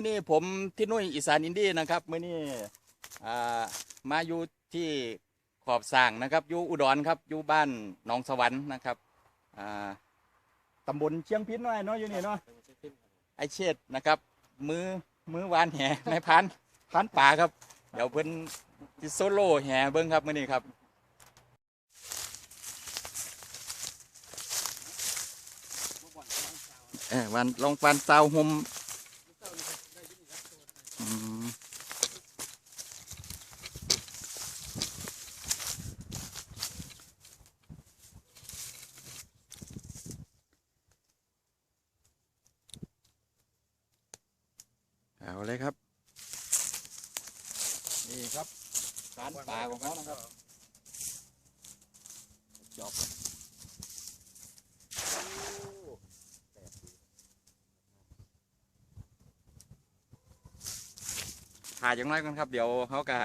มื่อนี้ผมที่นุ่ยอีสานอินดี้นะครับมื่อนี้อ่มาอยู่ที่ขอบสร้างนะครับอยู่อุดรครับอยู่บ้านหนองสวรรค์นะครับตำบลเชียงพินน้อยเนาะอยู่นี่เนาะไอเชษนะครับ มือมือวานแห่ในพันพันป่าครับ เดี๋ยวเพิ่นสิโซโล่แห่เบิ้งครับมื่อนี้ครับเอวันลองฟันเตาหมอืม เอาเลยครับ นี่ครับการป่าของเขานะครับจอบ ถ่ายอย่างไรกันครับ เดี๋ยวเขาก็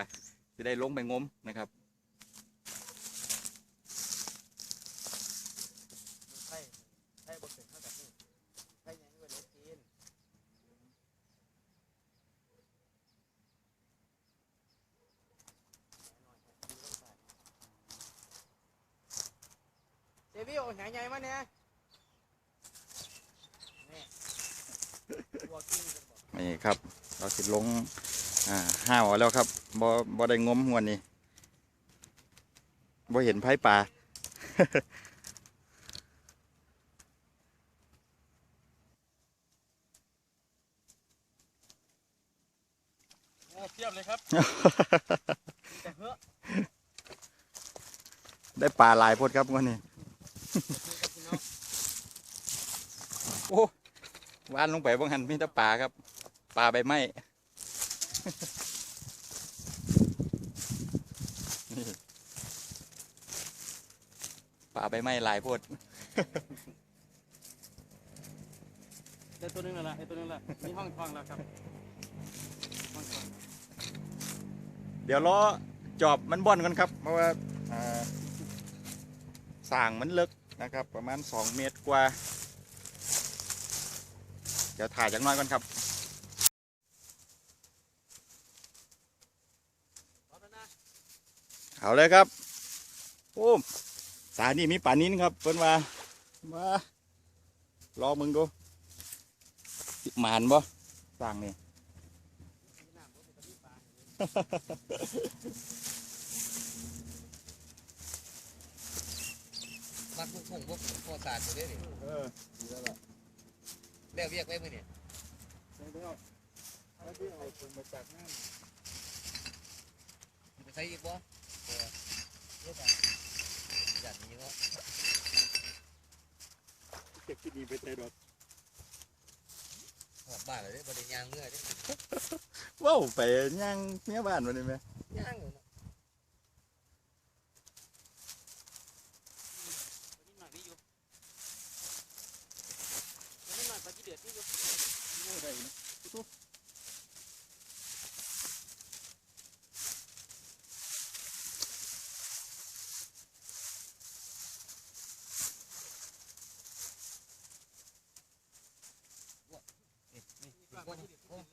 จะได้ลงไปงมนะครับไข่ไข่บดเสร็จเท่ากับนี่ไข่ยังไม่ได้กินเจวิโอแหงใหญ่มาเนี่ยนี่วัวกินกันบอกนี่ครับ เราสิลง อ่าห้าวเอาแล้วครับบ่บ่ได้งมหวนนี้บ่เห็นไผ่ป่าโอ้เทียบเลยครับแต่เฮ้อได้ปลาหลายพดครับวันนี้ครับพี่น้องโอ้วานลงไปบางหันมีแต่ปลาครับ ปลาใบไม้ นี่ปลาใบไม้หลายพดได้ตัวหนึงแล้วล่ะได้ตัวหนึงแล้วมีห้องทองแล้วครับห้องทองเดี๋ยวล้อจอบมันบ่อนกันครับ เพราะว่าอ่าสร้างมันลึกนะครับ ประมาณ 2 เมตรกว่า เดี๋ยวถ่ายจากหน้อยก่อนครับ พร้อมแล้วนะ เอาเลยครับโอ้สายนี่มีป่านิ้นครับเพิ่นว่ามา รอมึงดูหมานบ่สร้างนี่มีน้ำบ่มีตะมีปลามักพวกพวกพวกพวกศาสตร์ตัวนี้นี่เออดีแล้วล่ะเรียกเรียกไว้มือเนี่ใช่แล้วแล้วที่เอาคนมาจากนั่นไปใช้อีกบ่เออเรียกกัน อย่างนี้เนาะเก็บที่นี่ไปใส่ดอกหอดบ้านเลยบริยางเมื่อเด้ว้าวไปย่างเมียบ้านวันนี้ไหมย่างอยู่เนาะตัวนี้หน่อยนี่อยู่ตัวนี้หน่อยปลาจีเดือดนี่อยู่ได้นะ Bueno, bueno.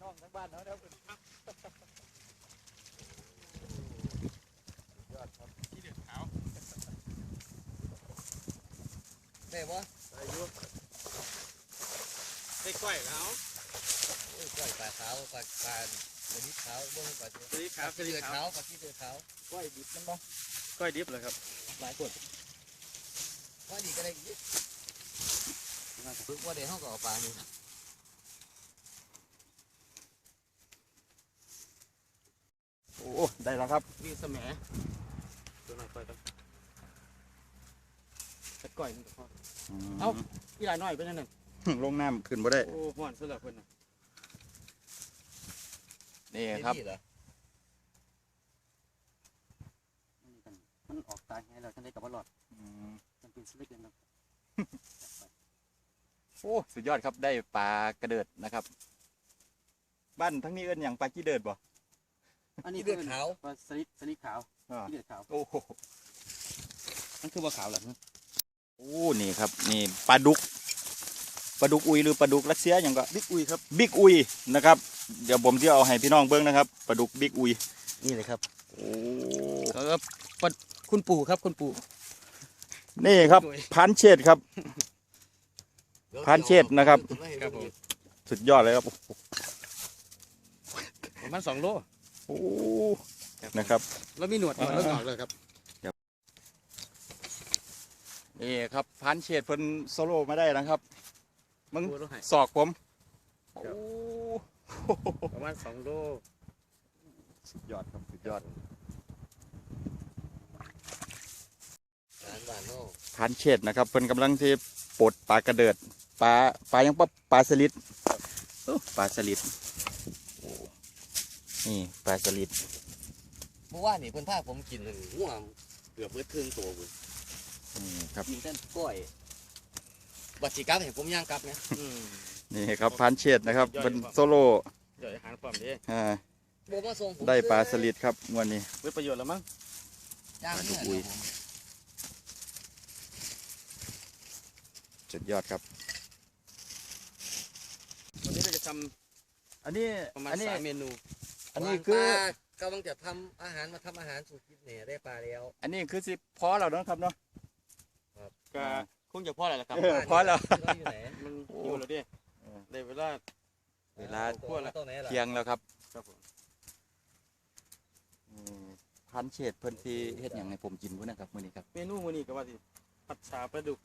น้องทั้งบ้านเนาะเดี๋ยวเพิ่นยอดครับจีเดือดขาวได้บ่ได้อยู่ได้กล้วยแล้วโอ้ยก้อยปลาขาวปลาปลาตัวนี้ขาวบ่ปลาตัวตัวนี้ปขาลาวตัวเลืนี้อดขาขาวปลาที่เลือดขาวก้อยดิบมันบ่กล้วยดิบเลยครับ หลายคนว่านี่ก็ได้อีกฝึกว่าได้ห้องก็เอาปลานี่ โอ้ได้แล้วครับมีสมแหตัวหน่อยกล้วยกันแต่กล้วยมันก็พออืมเอ้าอีหลายน้อยเป็นยังไงลงน้ำขึ้นบ่ได้ โอ้ห้อนสุดละเพิ่นน่ะนี่ครับนี่เหรอนี่กันมันออกตายไงแล้วจังได๋ก็บ่รอดอืมมันเป็นสลิกเลยนะโอ้สุดยอดครับได้ปลากระเดิดนะครับ บ้านทั้งนี้เอิ้นอย่างปลากี้เดิดบ่ อันนี้นี่เลือดขาว ปลาสลิดสลิดขาวอ่า ที่เลือดขาวโอ้โหมันคือบ่ขาวเหรอโอ้นี่ครับนี่ปลาดุกปลาดุกอุยหรือปลาดุกรัสเซียอย่างก็บิ๊กอุยครับบิ๊กอุยนะครับ เดี๋ยวผมจะเอาให้พี่น้องเบิ้งนะครับปลาดุกบิ๊กอุยนี่เลยครับโอ้ครับปลาคุณปู่ครับคุณปู่นี่ครับบิ๊กอุยพันเชษครับดี๋ยวพานเชษนะครับครับผมสุดยอดเลยครับ ประมาณ2โลโอ้นะครับ แล้วมีหนวดหนวดแล้วออกเลยครับนี่ครับพันเชษเพิ่นโซโล่มาได้นะครับมึงโอ้โลให้ศอกผมครัโอ้บประมาณ2โลสุดยอดครับสุดยอดร้านบ้านโน่พันเชษนะครับเพิ่นกำลังที่ปลดปลากระเดิดปลาปลายังปะปลาสลิดโอ้ปลาสลิดโอ้ นี่ปลาสลิดเมื่อวานนี่เพิ่นพาผมกินหนึ่งง่วงเกือบเบิดครึ่งตัวเลยนี่ครับกินแต่กล้วยบัตรสีกลับเห็นผมย่างกลับเนี่ยอืมนี่ครับพันเชษนะครับยอดเป็นครับโซโล่เดี๋ยวอาหารความดีอ่าโบมาส่งผมได้ปลาสลิดครับงวันนี้เว้ประโยชน์แล้วมั้งย่างเนี่ยอุ้ยครับผมสุดยอดครับวันนี้เราจะทอันนี้ำประมาณอันนี้ สามเมนู อันนี้คือวางปลากำลังจะทำอาหารมาทำอาหารสู่กินเนี่ยได้ปลาแล้ว อันนี้คือสิพอเราเนาะครับเนาะ ก็คงจะพอแล้วล่ะครับ เออพอแล้ว เราอยู่ไหนมันหิวแล้วดิเออ ได้เวลา เวลาตัวตัวไหนล่ะเที่ยงแล้วครับครับผม อืมพันเชษเพิ่นที่เฮ็ดหยังให้ผมกินพุ่นนะครับมื้อนี้ครับเมนูมื้อนี้ก็ว่าสิผัดชาปลาดุก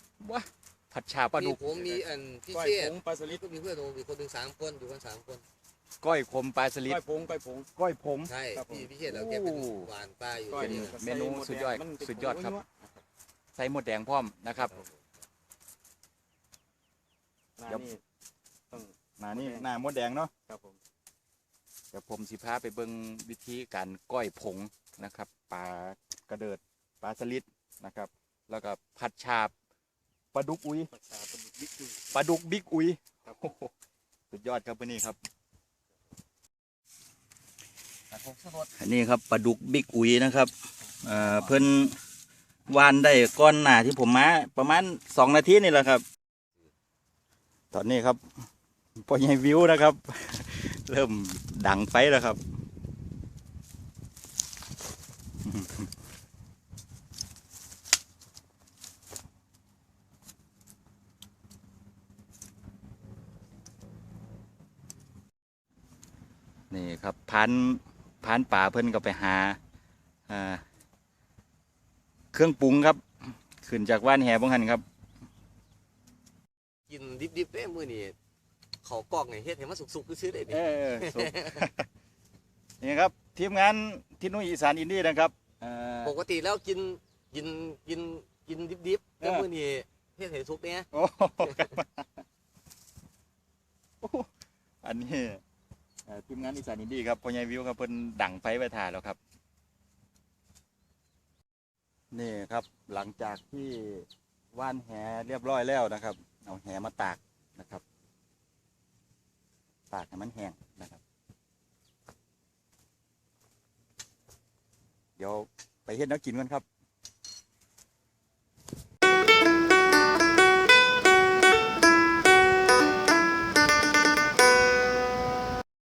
ผัดชาปลาดุก มีผมมีอันพี่ก้อยเชผษงปลาสลินี่ดก็มีเพื่อนผมมีคนหนึ่งสามคนอยู่กันสามคน ก้อยขมปลาสลิดก้อยผงก้อยผง ก้อยผม ใช่ครับผม พี่พี่เชษเราแกเป็นโอ้หวานปลาอยู่ก้อยที่นี่นี่ก็เมนูใหสุดยอดมันเป็นสุดยอดครับหัวใส่หมดแดงพร้อมนะครับหน้าเดี๋ยว นี่ต้องมานี่หน้ามดแดงเนาะครับผมเดี๋ยวผมสิพาไปเบิ่งวิธีการก้อยผงนะครับปลากระเดิดปลาสลิดนะครับ แล้วก็ผัดชาปลาดุกอุยผัดชาปลาดุกบิ๊กดูปลาดุกบิ๊กอุยครับโอ้โหสุดยอดครับวันนี้ครับแต่ผมสด อันนี้ครับปลาดุกบิ๊กอุยนะครับเอ่อเพิ่นวานได้ก้อนหนาที่ผมมาประมาณสองนาทีนี่แหละครับ ตอนนี้ครับพอใหญ่วิวนะครับ เริ่มดังไฟแล้วครับนี่ครับพัน พันป่าเพิ่นก็ไปหาอ่าเครื่องปรุงครับ ขึ้นจากว่านแหบังหันครับ กินดิบๆเด้มื้อนี้เขากล้องเนี่ยเฮ็ดให้มันสุกๆซื้อๆได้ดิเออสุกนี่ครับทีมงานที่นุ่ยอีสานอินดี้นะครับเอ่อปกติแล้วกินกินกินกินดิบๆแต่เออมื้อนี้เฮ็ดให้สุกเนี่ยโอ้โหครับโอ้โหอันนี้เอ่อ ทีมงานอีสานอินดี้ครับพ่อใหญ่วิวครับเพิ่นดังไฟไว้ถ่ายแล้วครับ นี่ครับหลังจากที่ว่านแหเรียบร้อยแล้วนะครับ เอาแหมาตากนะครับ ตากให้มันแห้งนะครับ เดี๋ยวไปเฮ็ดแน้วกินกันครับ